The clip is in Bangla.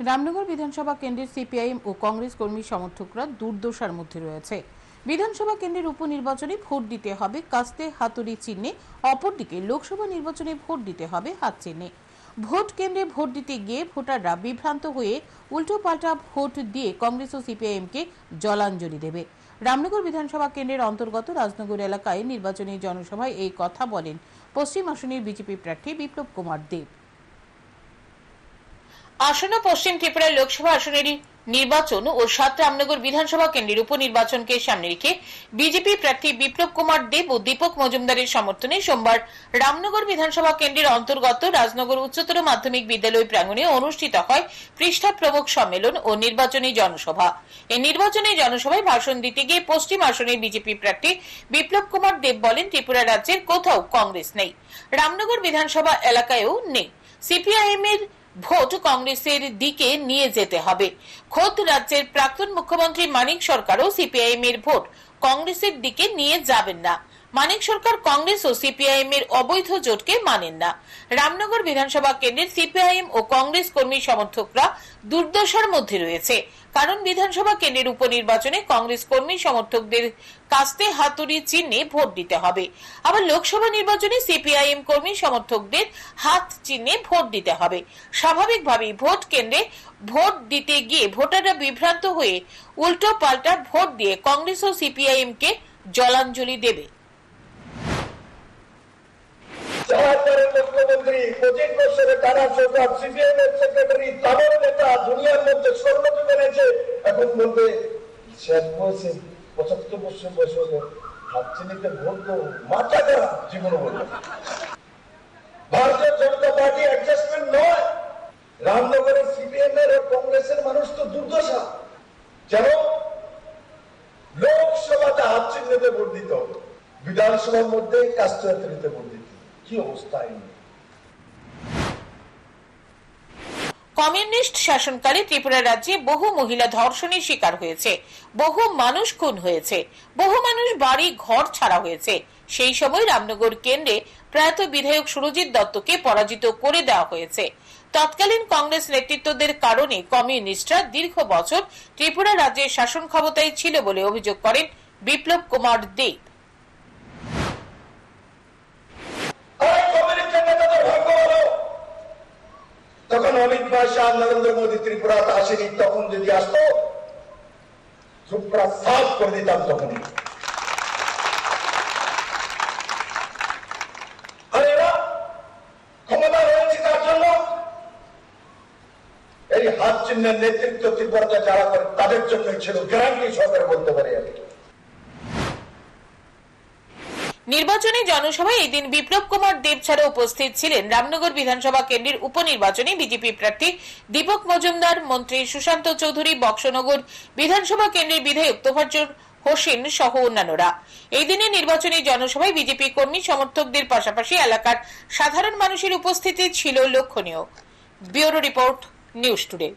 রামনগর বিধানসভা কেন্দ্রের সিপিআইএম ও কংগ্রেস কর্মী সমর্থকরা দুর্দশার মধ্যে রয়েছে। বিধানসভা কেন্দ্রের উপনির্বাচনে ভোট দিতে হবে কাস্তে হাতুড়ি চিহ্নে, অপরদিকে লোকসভা নির্বাচনে ভোট দিতে হবে হাত চিহ্নে। ভোট কেন্দ্রে ভোট দিতে গিয়ে ভোটাররা বিভ্রান্ত হয়ে উল্টোপাল্টা ভোট দিয়ে কংগ্রেস ও সিপিআইএমকে জলাঞ্জলি দেবে। রামনগর বিধানসভা কেন্দ্রের অন্তর্গত রাজনগর এলাকায় নির্বাচনী জনসভায় এই কথা বলেন পশ্চিম আসনের বিজেপি প্রার্থী বিপ্লব কুমার দেব। আসন্ন পশ্চিম ত্রিপুরা লোকসভা আসনের নির্বাচন ও সাত রামনগর বিধানসভা কেন্দ্রের উপনির্বাচনকে সামনে রেখে বিজেপি প্রার্থী বিপ্লব কুমার দেব ও দীপক মজুমদারের সমর্থনে সোমবার রামনগর বিধানসভা কেন্দ্রের অন্তর্গত রাজনগর উচ্চতর মাধ্যমিক বিদ্যালয় প্রাঙ্গণে অনুষ্ঠিত হয় পৃষ্ঠা প্রমুখ সম্মেলন ও নির্বাচনী জনসভা। এই নির্বাচনী জনসভায় ভাষণ দিতে গিয়ে পশ্চিম আসনের বিজেপি প্রার্থী বিপ্লব কুমার দেব বলেন, ত্রিপুরা রাজ্যের কোথাও কংগ্রেস নেই। রামনগর বিধানসভা এলাকায়ও নেই। সিপিআইএম এর ভোট কংগ্রেসের দিকে নিয়ে যেতে হবে। খোদ রাজ্যের প্রাক্তন মুখ্যমন্ত্রী মানিক সরকারও সিপিআইএম এর ভোট কংগ্রেসের দিকে নিয়ে যাবেন না। মানিক সরকার কংগ্রেস ও সিপিআইএম এর অবৈধ জোটকে মানেন না। রামনগর বিধানসভা কেন্দ্রের সিপিআইএম ও কংগ্রেস কর্মী সমর্থকরা দুর্দশার মধ্যে রয়েছে। কারণ বিধানসভা কেন্দ্রের উপনির্বাচনে কংগ্রেস কর্মী সমর্থকদের কাস্তে হাতুড়ি চিহ্নে ভোট দিতে হবে। আবার লোকসভা নির্বাচনে সিপিআইএম কর্মী সমর্থকদের হাত চিহ্নে ভোট দিতে হবে। স্বাভাবিকভাবেই ভোট কেন্দ্রে ভোট দিতে গিয়ে ভোটাররা বিভ্রান্ত হয়ে উল্টো পাল্টা ভোট দিয়ে কংগ্রেস ও সিপিআইএম কে জলাঞ্জলি দেবে। পরে মুখ্যমন্ত্রী পঁচিশ বছরে টানা সরকার সিপিএম এর সেক্রেটারি তাদের নেতা দুনিয়ার মধ্যে মেনেছে এখন বলবে, শেষ বয়সে পঁচাত্তর বছর মাথা জীবন ভারতীয় জনতা পার্টি অ্যাডজাস্টমেন্ট নয়। রামনগরের সিপিএম এর কংগ্রেসের মানুষ তো দুর্দশা। যেন লোকসভাতে হাত চিহ্নিতে ভোট বিধানসভার মধ্যে কাস্ট্রাত্রিতে ভোট দিতে কি অবস্থা আইনি কমিউনিস্ট শাসনকালে ত্রিপুরা রাজ্যে বহু মহিলা ধর্ষণের শিকার হয়েছে, বহু মানুষ খুন হয়েছে, বহু মানুষ বাড়ি, ঘর ছাড়া হয়েছে। সেই সময় রামনগর কেন্দ্রে প্রয়াত বিধায়ক সুরজিৎ দত্তকে পরাজিত করে দেওয়া হয়েছে। তৎকালীন কংগ্রেস নেতৃত্বদের কারণে কমিউনিস্টরা দীর্ঘ বছর ত্রিপুরা রাজ্যের শাসন ক্ষমতায় ছিল বলে অভিযোগ করেন বিপ্লব কুমার দেব আর কমিউনিস্টের নেতাদের ভাগ্য হলো তখন অমিত শাহ নরেন্দ্র মোদী ত্রিপুরাতে আসেনি, তখন যদি আসতো, ত্রিপুরা সাফ করে দিতাম তখনই। এই হাত চিহ্নের নেতৃত্ব তীব্রতা যারা করে, তাদের জন্য ছিল গ্যারান্টি সরকার বলতে নির্বাচনী জনসভায় এই দিন বিপ্লব কুমার দেব ছাড়া উপস্থিত ছিলেন রামনগর বিধানসভা কেন্দ্রের উপনির্বাচনে বিজেপি প্রার্থী দীপক মজুমদার, মন্ত্রী সুশান্ত চৌধুরী, বক্সনগর বিধানসভা কেন্দ্রের বিধায়ক তোফাজ্জল হোসেন সহ অন্যান্যরা। এই দিনে নির্বাচনী জনসভায় বিজেপি কর্মী সমর্থকদের পাশাপাশি এলাকার সাধারণ মানুষের উপস্থিতি ছিল লক্ষণীয়। Bureau report, news today.